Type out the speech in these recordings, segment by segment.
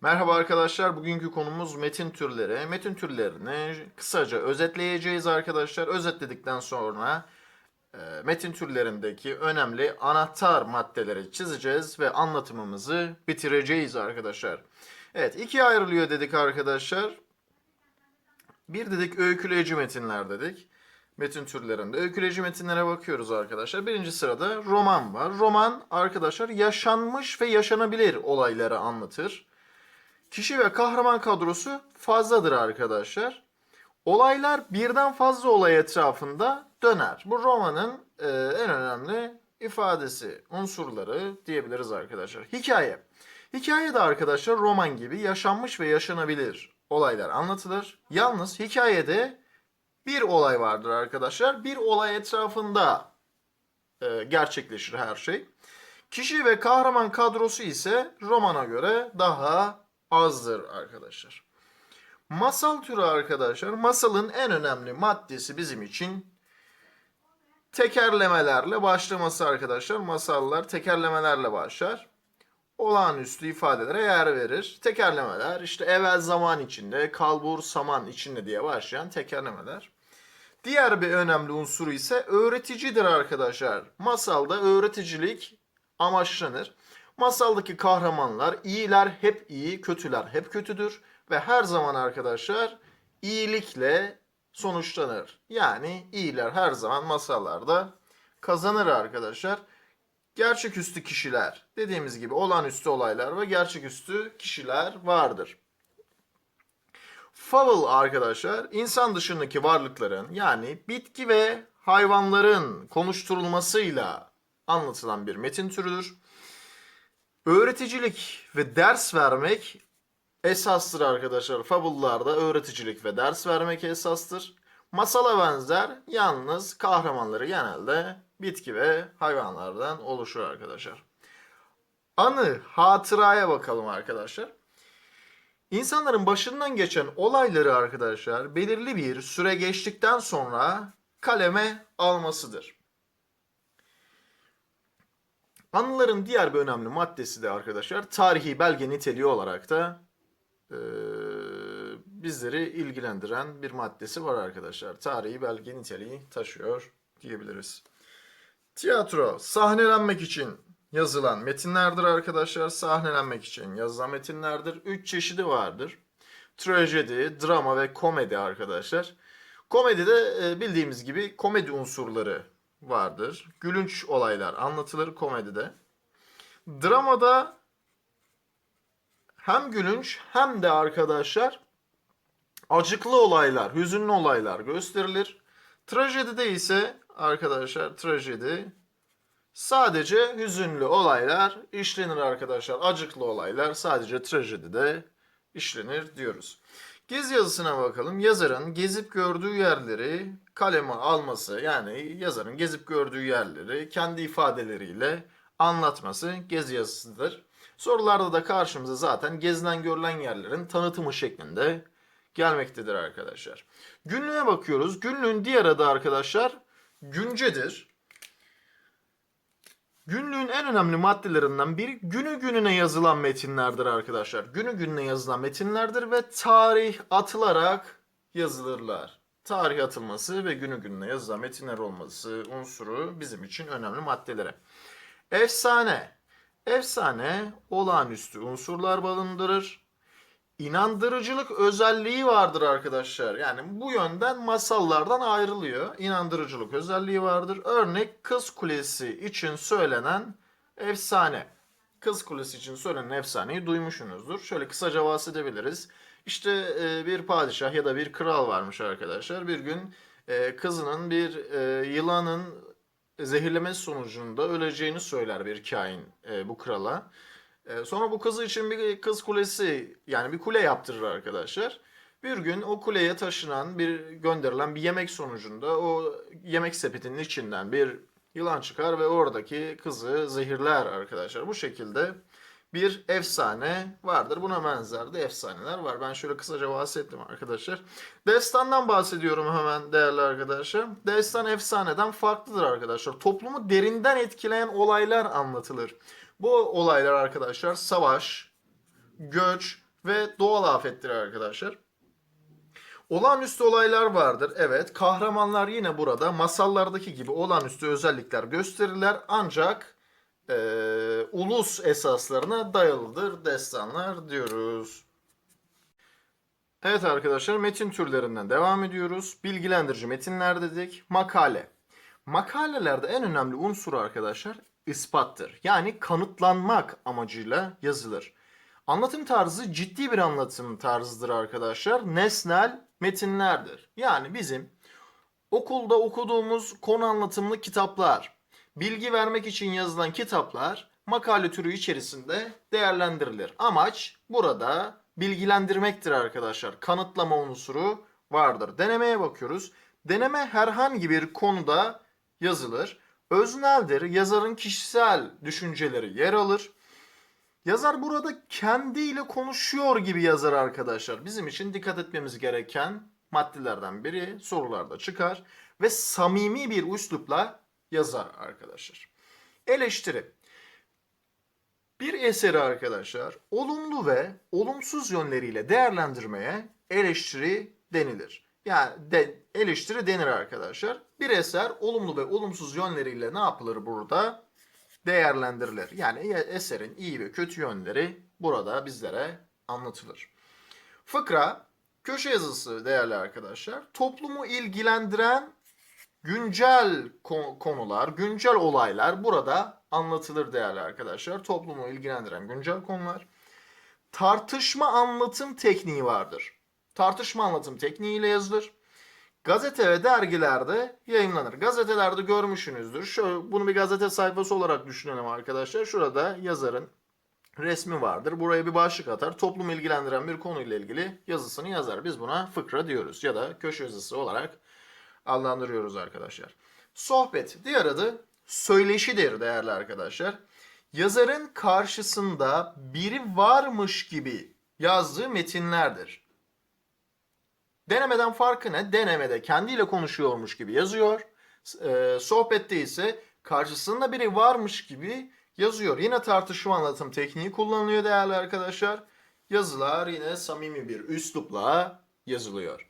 Merhaba arkadaşlar. Bugünkü konumuz metin türleri. Metin türlerini kısaca özetleyeceğiz arkadaşlar. Özetledikten sonra e, metin türlerindeki önemli anahtar maddeleri çizeceğiz ve anlatımımızı bitireceğiz arkadaşlar. Evet, ikiye ayrılıyor dedik arkadaşlar. Bir dedik öyküleyici metinler dedik. Metin türlerinde. Öyküleyici metinlere bakıyoruz arkadaşlar. Birinci sırada roman var. Roman arkadaşlar yaşanmış ve yaşanabilir olayları anlatır. Kişi ve kahraman kadrosu fazladır arkadaşlar. Olaylar birden fazla olay etrafında döner. Bu romanın e, en önemli ifadesi, unsurları diyebiliriz arkadaşlar. Hikaye. Hikaye de arkadaşlar roman gibi yaşanmış ve yaşanabilir olaylar anlatılır. Yalnız hikayede bir olay vardır arkadaşlar. Bir olay etrafında e, gerçekleşir her şey. Kişi ve kahraman kadrosu ise romana göre daha azdır arkadaşlar. Masal türü arkadaşlar, masalın en önemli maddesi bizim için tekerlemelerle başlaması arkadaşlar. Masallar tekerlemelerle başlar. Olağanüstü ifadelere yer verir. Tekerlemeler işte evvel zaman içinde, kalbur saman içinde diye başlayan tekerlemeler. Diğer bir önemli unsuru ise öğreticidir arkadaşlar. Masalda öğreticilik amaçlanır. Masaldaki kahramanlar iyiler hep iyi, kötüler hep kötüdür ve her zaman arkadaşlar iyilikle sonuçlanır. Yani iyiler her zaman masallarda kazanır arkadaşlar. Gerçeküstü kişiler dediğimiz gibi olağanüstü olaylar ve gerçeküstü kişiler vardır. Fable arkadaşlar insan dışındaki varlıkların yani bitki ve hayvanların konuşturulmasıyla anlatılan bir metin türüdür. Öğreticilik ve ders vermek esastır arkadaşlar. Fable'larda öğreticilik ve ders vermek esastır. Masala benzer yalnız kahramanları genelde bitki ve hayvanlardan oluşur arkadaşlar. Anı, hatıraya bakalım arkadaşlar. İnsanların başından geçen olayları arkadaşlar belirli bir süre geçtikten sonra kaleme almasıdır. Anıların diğer bir önemli maddesi de arkadaşlar tarihi belge niteliği olarak da e, bizleri ilgilendiren bir maddesi var arkadaşlar. Tarihi belge niteliği taşıyor diyebiliriz. Tiyatro sahnelenmek için yazılan metinlerdir arkadaşlar. Sahnelenmek için yazılan metinlerdir. Üç çeşidi vardır. Trajedi, drama ve komedi arkadaşlar. Komedide e, bildiğimiz gibi komedi unsurları vardır. Gülünç olaylar anlatılır komedide. Dramada hem gülünç hem de arkadaşlar acıklı olaylar, hüzünlü olaylar gösterilir. Trajedide ise arkadaşlar trajedi sadece hüzünlü olaylar işlenir arkadaşlar. Acıklı olaylar sadece trajedide işlenir diyoruz. Gezi yazısına bakalım. Yazarın gezip gördüğü yerleri kaleme alması yani yazarın gezip gördüğü yerleri kendi ifadeleriyle anlatması gezi yazısıdır. Sorularda da karşımıza zaten gezilen görülen yerlerin tanıtımı şeklinde gelmektedir arkadaşlar. Günlüğe bakıyoruz. Günlüğün diğer adı arkadaşlar güncedir. Günlüğün en önemli maddelerinden biri günü gününe yazılan metinlerdir arkadaşlar. Günü gününe yazılan metinlerdir ve tarih atılarak yazılırlar. Tarih atılması ve günü gününe yazılan metinler olması unsuru bizim için önemli maddelere. Efsane. Efsane olağanüstü unsurlar barındırır. İnandırıcılık özelliği vardır arkadaşlar. Yani bu yönden masallardan ayrılıyor. İnandırıcılık özelliği vardır. Örnek Kız Kulesi için söylenen efsane. Kız Kulesi için söylenen efsaneyi duymuşsunuzdur. Şöyle kısaca bahsedebiliriz. İşte e, bir padişah ya da bir kral varmış arkadaşlar. Bir gün e, kızının bir e, yılanın zehirlemesi sonucunda öleceğini söyler bir kain bu krala. E, sonra bu kızı için bir kız kulesi yani bir kule yaptırır arkadaşlar. Bir gün o kuleye taşınan bir gönderilen bir yemek sonucunda o yemek sepetinin içinden bir yılan çıkar ve oradaki kızı zehirler arkadaşlar. Bu şekilde bir efsane vardır. Buna benzer de efsaneler var. Ben şöyle kısaca bahsettim arkadaşlar. Destandan bahsediyorum hemen değerli arkadaşlar. Destan efsaneden farklıdır arkadaşlar. Toplumu derinden etkileyen olaylar anlatılır. Bu olaylar arkadaşlar savaş, göç ve doğal afettir arkadaşlar. Olağanüstü olaylar vardır. Evet, kahramanlar yine burada masallardaki gibi olağanüstü özellikler gösterirler. Ancak eee, ulus esaslarına dayalıdır destanlar diyoruz. Evet arkadaşlar metin türlerinden devam ediyoruz. Bilgilendirici metinler dedik. Makale. Makalelerde en önemli unsur arkadaşlar ispattır. Yani kanıtlanmak amacıyla yazılır. Anlatım tarzı ciddi bir anlatım tarzıdır arkadaşlar. Nesnel metinlerdir. Yani bizim okulda okuduğumuz konu anlatımlı kitaplar, bilgi vermek için yazılan kitaplar makale türü içerisinde değerlendirilir. Amaç burada bilgilendirmektir arkadaşlar. Kanıtlama unsuru vardır. Denemeye bakıyoruz. Deneme herhangi bir konuda yazılır. Özneldir. Yazarın kişisel düşünceleri yer alır. Yazar burada kendiyle konuşuyor gibi yazar arkadaşlar. Bizim için dikkat etmemiz gereken maddelerden biri sorularda çıkar ve samimi bir üslupla yazar arkadaşlar. Eleştiri. Bir eseri arkadaşlar olumlu ve olumsuz yönleriyle değerlendirmeye eleştiri denilir. Yani de, eleştiri denir arkadaşlar. Bir eser olumlu ve olumsuz yönleriyle ne yapılır burada? Değerlendirilir. Yani eserin iyi ve kötü yönleri burada bizlere anlatılır. Fıkra, köşe yazısı değerli arkadaşlar. Toplumu ilgilendiren güncel ko- konular, güncel olaylar burada anlatılır değerli arkadaşlar. Toplumu ilgilendiren güncel konular. Tartışma anlatım tekniği vardır. Tartışma anlatım tekniğiyle yazılır. Gazete ve dergilerde yayınlanır. Gazetelerde görmüşsünüzdür. Şöyle, bunu bir gazete sayfası olarak düşünelim arkadaşlar. Şurada yazarın resmi vardır. Buraya bir başlık atar. Toplumu ilgilendiren bir konuyla ilgili yazısını yazar. Biz buna fıkra diyoruz ya da köşe yazısı olarak adlandırıyoruz arkadaşlar. Sohbet diğer adı söyleşidir değerli arkadaşlar. Yazarın karşısında biri varmış gibi yazdığı metinlerdir. Denemeden farkı ne? Denemede kendiyle konuşuyormuş gibi yazıyor. E, sohbette ise karşısında biri varmış gibi yazıyor. Yine tartışma anlatım tekniği kullanılıyor değerli arkadaşlar. Yazılar yine samimi bir üslupla yazılıyor.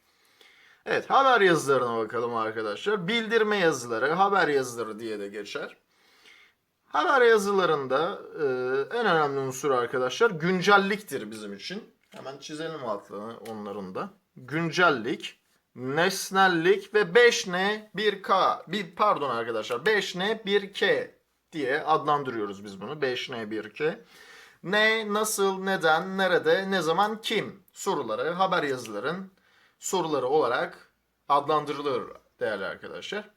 Evet haber yazılarına bakalım arkadaşlar. Bildirme yazıları, haber yazıları diye de geçer. Haber yazılarında e, en önemli unsur arkadaşlar güncelliktir bizim için. Hemen çizelim altını onların da. Güncellik, nesnellik ve 5N 1K. Bir, pardon arkadaşlar 5N 1K diye adlandırıyoruz biz bunu. 5N 1K. Ne, nasıl, neden, nerede, ne zaman, kim soruları haber yazıların soruları olarak adlandırılır değerli arkadaşlar.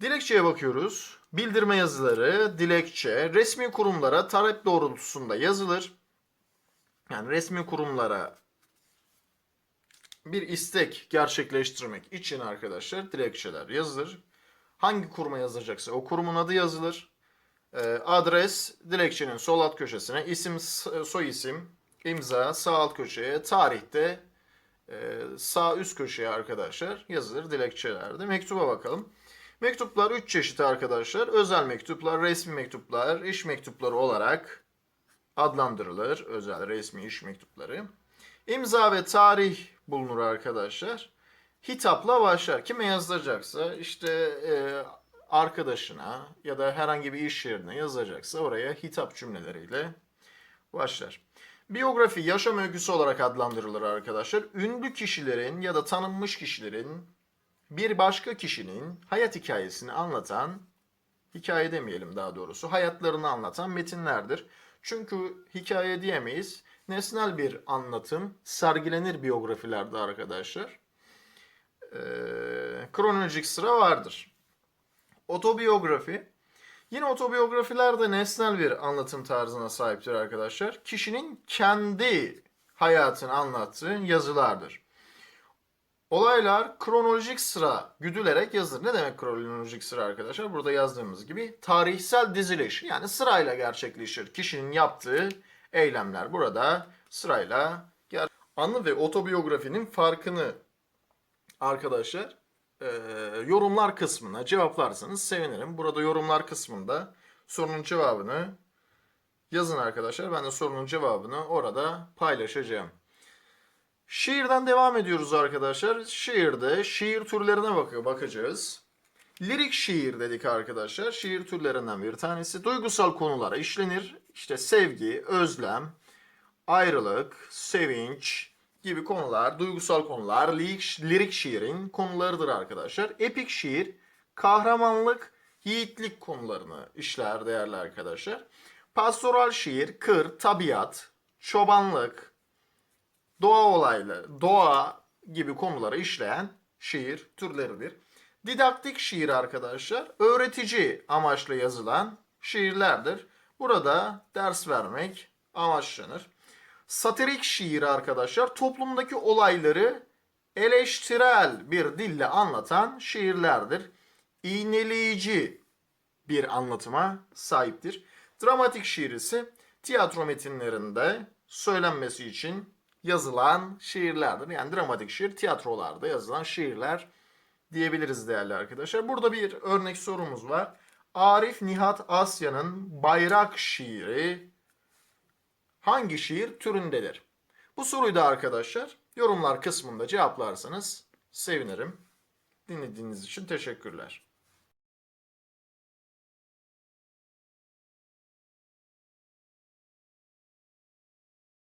Dilekçeye bakıyoruz. Bildirme yazıları, dilekçe, resmi kurumlara talep doğrultusunda yazılır. Yani resmi kurumlara bir istek gerçekleştirmek için arkadaşlar dilekçeler yazılır. Hangi kuruma yazacaksa o kurumun adı yazılır. Ee, adres dilekçenin sol alt köşesine, isim, soy isim, imza sağ alt köşeye, tarihte e, sağ üst köşeye arkadaşlar yazılır dilekçelerde. Mektuba bakalım. Mektuplar 3 çeşit arkadaşlar. Özel mektuplar, resmi mektuplar, iş mektupları olarak adlandırılır. Özel, resmi iş mektupları. İmza ve tarih bulunur arkadaşlar. Hitapla başlar. Kime yazacaksa işte e, arkadaşına ya da herhangi bir iş yerine yazacaksa oraya hitap cümleleriyle başlar. Biyografi yaşam öyküsü olarak adlandırılır arkadaşlar. Ünlü kişilerin ya da tanınmış kişilerin bir başka kişinin hayat hikayesini anlatan, hikaye demeyelim daha doğrusu, hayatlarını anlatan metinlerdir. Çünkü hikaye diyemeyiz. Nesnel bir anlatım sergilenir biyografilerde arkadaşlar. Ee, kronolojik sıra vardır. Otobiyografi. Yine otobiyografiler de nesnel bir anlatım tarzına sahiptir arkadaşlar. Kişinin kendi hayatını anlattığı yazılardır. Olaylar kronolojik sıra güdülerek yazılır. Ne demek kronolojik sıra arkadaşlar? Burada yazdığımız gibi tarihsel diziliş. Yani sırayla gerçekleşir. Kişinin yaptığı eylemler burada sırayla ger Anı ve otobiyografinin farkını arkadaşlar e, yorumlar kısmına cevaplarsanız sevinirim. Burada yorumlar kısmında sorunun cevabını yazın arkadaşlar. Ben de sorunun cevabını orada paylaşacağım. Şiirden devam ediyoruz arkadaşlar. Şiirde şiir türlerine bakıyor, bakacağız. Lirik şiir dedik arkadaşlar. Şiir türlerinden bir tanesi. Duygusal konulara işlenir. İşte sevgi, özlem, ayrılık, sevinç gibi konular, duygusal konular lirik, lirik şiirin konularıdır arkadaşlar. Epik şiir, kahramanlık, yiğitlik konularını işler değerli arkadaşlar. Pastoral şiir, kır, tabiat, çobanlık, doğa olayları, doğa gibi konuları işleyen şiir türleridir. Didaktik şiir arkadaşlar, öğretici amaçlı yazılan şiirlerdir. Burada ders vermek amaçlanır. Satirik şiir arkadaşlar, toplumdaki olayları eleştirel bir dille anlatan şiirlerdir. İğneleyici bir anlatıma sahiptir. Dramatik şiir ise tiyatro metinlerinde söylenmesi için yazılan şiirlerdir. Yani dramatik şiir tiyatrolarda yazılan şiirler diyebiliriz değerli arkadaşlar. Burada bir örnek sorumuz var. Arif Nihat Asya'nın Bayrak şiiri hangi şiir türündedir? Bu soruyu da arkadaşlar yorumlar kısmında cevaplarsanız sevinirim. Dinlediğiniz için teşekkürler.